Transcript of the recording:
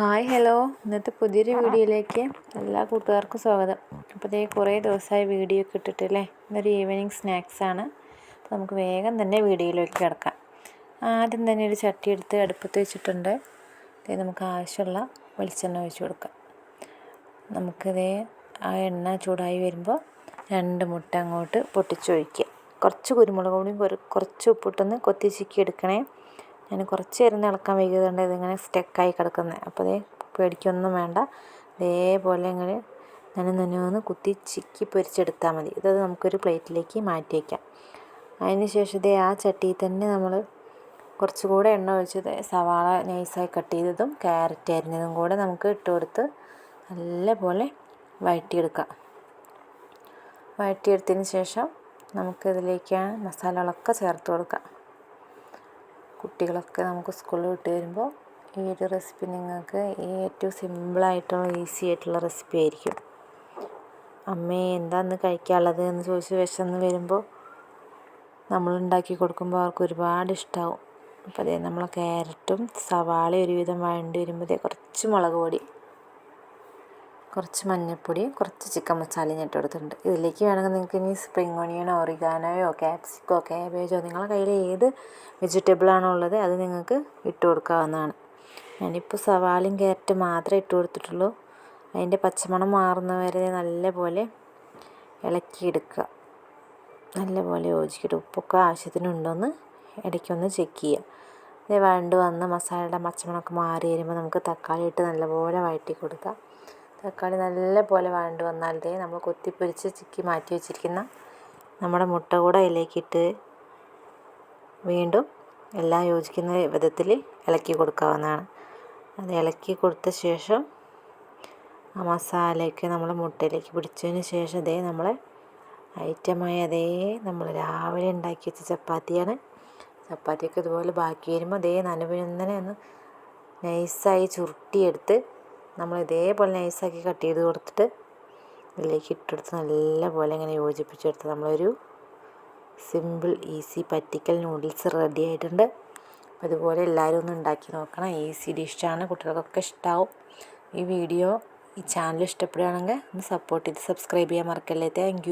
Hi hello. ഇന്നത്തെ പുതിയൊരു വീഡിയോയിലേക്ക് എല്ലാ കൂട്ടുകാർക്കും സ്വാഗതം. അപ്പോൾ ഇതേ കുറേ ദിവസമായി വീഡിയോ ഒക്കെ ഇട്ടിട്ടില്ലേ? ഇന്നൊരു ഈവനിങ് സ്നാക്സാണ് അപ്പോൾ നമുക്ക് വേഗം തന്നെ വീഡിയോയിലേക്ക് കിടക്കാം. ആദ്യം തന്നെ ഒരു ചട്ടി എടുത്ത് അടുപ്പത്ത് വെച്ചിട്ടുണ്ട്. ഇതേ നമുക്ക് ആവശ്യമുള്ള വെളിച്ചെണ്ണ ഒഴിച്ച് കൊടുക്കാം. നമുക്കിതേ ആ എണ്ണ ചൂടായി വരുമ്പോൾ രണ്ട് മുട്ട അങ്ങോട്ട് പൊട്ടിച്ചൊഴിക്കുക കുറച്ച് കുരുമുളക് പൊടിയും കുറച്ച് ഉപ്പിട്ടൊന്ന് കൊത്തി ചിക്കി എടുക്കണേ. ഞാൻ കുറച്ച് നേരം ഇളക്കാൻ വൈകിയതുകൊണ്ട് ഇതിങ്ങനെ സ്റ്റക്കായി കിടക്കുന്നത് അപ്പോൾ അതേ പേടിക്കൊന്നും വേണ്ട. ഇതേപോലെ ഇങ്ങനെ നനു നനുവെന്ന് കുത്തി ചിക്കി പൊരിച്ചെടുത്താൽ മതി. ഇതത് നമുക്കൊരു പ്ലേറ്റിലേക്ക് മാറ്റി വയ്ക്കാം അതിന് ശേഷം ഇതേ ആ ചട്ടിയിൽ തന്നെ നമ്മൾ കുറച്ചുകൂടെ എണ്ണ ഒഴിച്ചത് സവാള നൈസായി കട്ട് ചെയ്തതും ക്യാരറ്റ് അരിഞ്ഞതും കൂടെ നമുക്ക് ഇട്ട് കൊടുത്ത് നല്ലപോലെ വഴറ്റിയെടുക്കാം. വഴറ്റിയെടുത്തതിന് ശേഷം നമുക്കിതിലേക്ക് മസാലകളൊക്കെ ചേർത്ത് കൊടുക്കാം. കുട്ടികളൊക്കെ നമുക്ക് സ്കൂളിൽ വിട്ട് വരുമ്പോൾ ഈ ഒരു റെസിപ്പി നിങ്ങൾക്ക് ഏറ്റവും സിമ്പിളായിട്ടുള്ള ഈസി ആയിട്ടുള്ള റെസിപ്പി ആയിരിക്കും. അമ്മേ എന്താന്ന് കഴിക്കാനുള്ളത് എന്ന് ചോദിച്ച് വിശന്ന് വരുമ്പോൾ നമ്മൾ ഉണ്ടാക്കി കൊടുക്കുമ്പോൾ അവർക്ക് ഒരുപാട് ഇഷ്ടമാവും അപ്പോൾ അതേ നമ്മൾ ക്യാരറ്റും സവാളയും ഒരുവിധം വഴണ്ടി വരുമ്പോൾ കുറച്ച് മുളക് പൊടി കുറച്ച് മഞ്ഞൾപ്പൊടി കുറച്ച് ചിക്കൻ മസാലയും ഇട്ട് കൊടുത്തിട്ടുണ്ട്. ഇതിലേക്ക് വേണമെങ്കിൽ നിങ്ങൾക്ക് ഇനി സ്പ്രിംഗ് ഓണിയനോ ഒറിഗാനോയോ ക്യാപ്സിക്കോ കാബേജോ നിങ്ങളുടെ കയ്യിൽ ഏത് വെജിറ്റബിളാണോ ഉള്ളത് അത് നിങ്ങൾക്ക് ഇട്ട് കൊടുക്കാവുന്നതാണ്. ഞാനിപ്പോൾ സവാളയും ക്യാരറ്റ് മാത്രമേ ഇട്ട് കൊടുത്തിട്ടുള്ളൂ. അതിന്റെ പച്ചമണം മാറുന്നവരെ നല്ലപോലെ ഇളക്കിയെടുക്കുക നല്ലപോലെ യോജിക്കിട്ട്. ഉപ്പൊക്കെ ആവശ്യത്തിനുണ്ടോയെന്ന് ഇടയ്ക്കൊന്ന് ചെക്ക് ചെയ്യുക ഇത് വഴണ്ട് വന്ന് മസാലയുടെ പച്ചമണമൊക്കെ മാറി വരുമ്പോൾ നമുക്ക് തക്കാളി ഇട്ട് നല്ലപോലെ വഴറ്റി കൊടുക്കാം. തക്കാളി നല്ല പോലെ വഴണ്ട് വന്നാൽ ദേ നമ്മൾ കൊത്തിപ്പൊരിച്ച് ചിക്കി മാറ്റി വെച്ചിരിക്കുന്ന നമ്മുടെ മുട്ട കൂടെ അതിലേക്കിട്ട് വീണ്ടും എല്ലാം യോജിക്കുന്ന വിധത്തിൽ ഇളക്കി കൊടുക്കാവുന്നതാണ്. അത് ഇളക്കി കൊടുത്ത ശേഷം ആ മസാലയൊക്കെ നമ്മൾ മുട്ടയിലേക്ക് പിടിച്ചതിന് ശേഷം അതേ നമ്മളെ ഐറ്റമായ അതേ നമ്മൾ രാവിലെ ഉണ്ടാക്കി വെച്ച ചപ്പാത്തിയാണ്. ചപ്പാത്തിയൊക്കെ ഇതുപോലെ ബാക്കി വരുമ്പോൾ അതേ നനവിനെ ഒന്ന് നൈസായി ചുരുട്ടിയെടുത്ത് നമ്മൾ ഇതേപോലെ നൈസാക്കി കട്ട് ചെയ്ത് കൊടുത്തിട്ട് ഇതിലേക്ക് ഇട്ടെടുത്ത് നല്ലപോലെ ഇങ്ങനെ യോജിപ്പിച്ചെടുത്ത് നമ്മളൊരു സിമ്പിൾ ഈസി പറ്റിക്കൽ നൂഡിൽസ് റെഡി ആയിട്ടുണ്ട്. അതുപോലെ എല്ലാവരും ഒന്ന് ഉണ്ടാക്കി നോക്കണം. ഈസി ഡിഷാണ്. കുട്ടികൾക്കൊക്കെ ഇഷ്ടമാവും ഈ വീഡിയോ ഈ ചാനൽ ഇഷ്ടപ്പെടുകയാണെങ്കിൽ ഒന്ന് സപ്പോർട്ട് ചെയ്ത് സബ്സ്ക്രൈബ് ചെയ്യാൻ മറക്കല്ലേ. താങ്ക്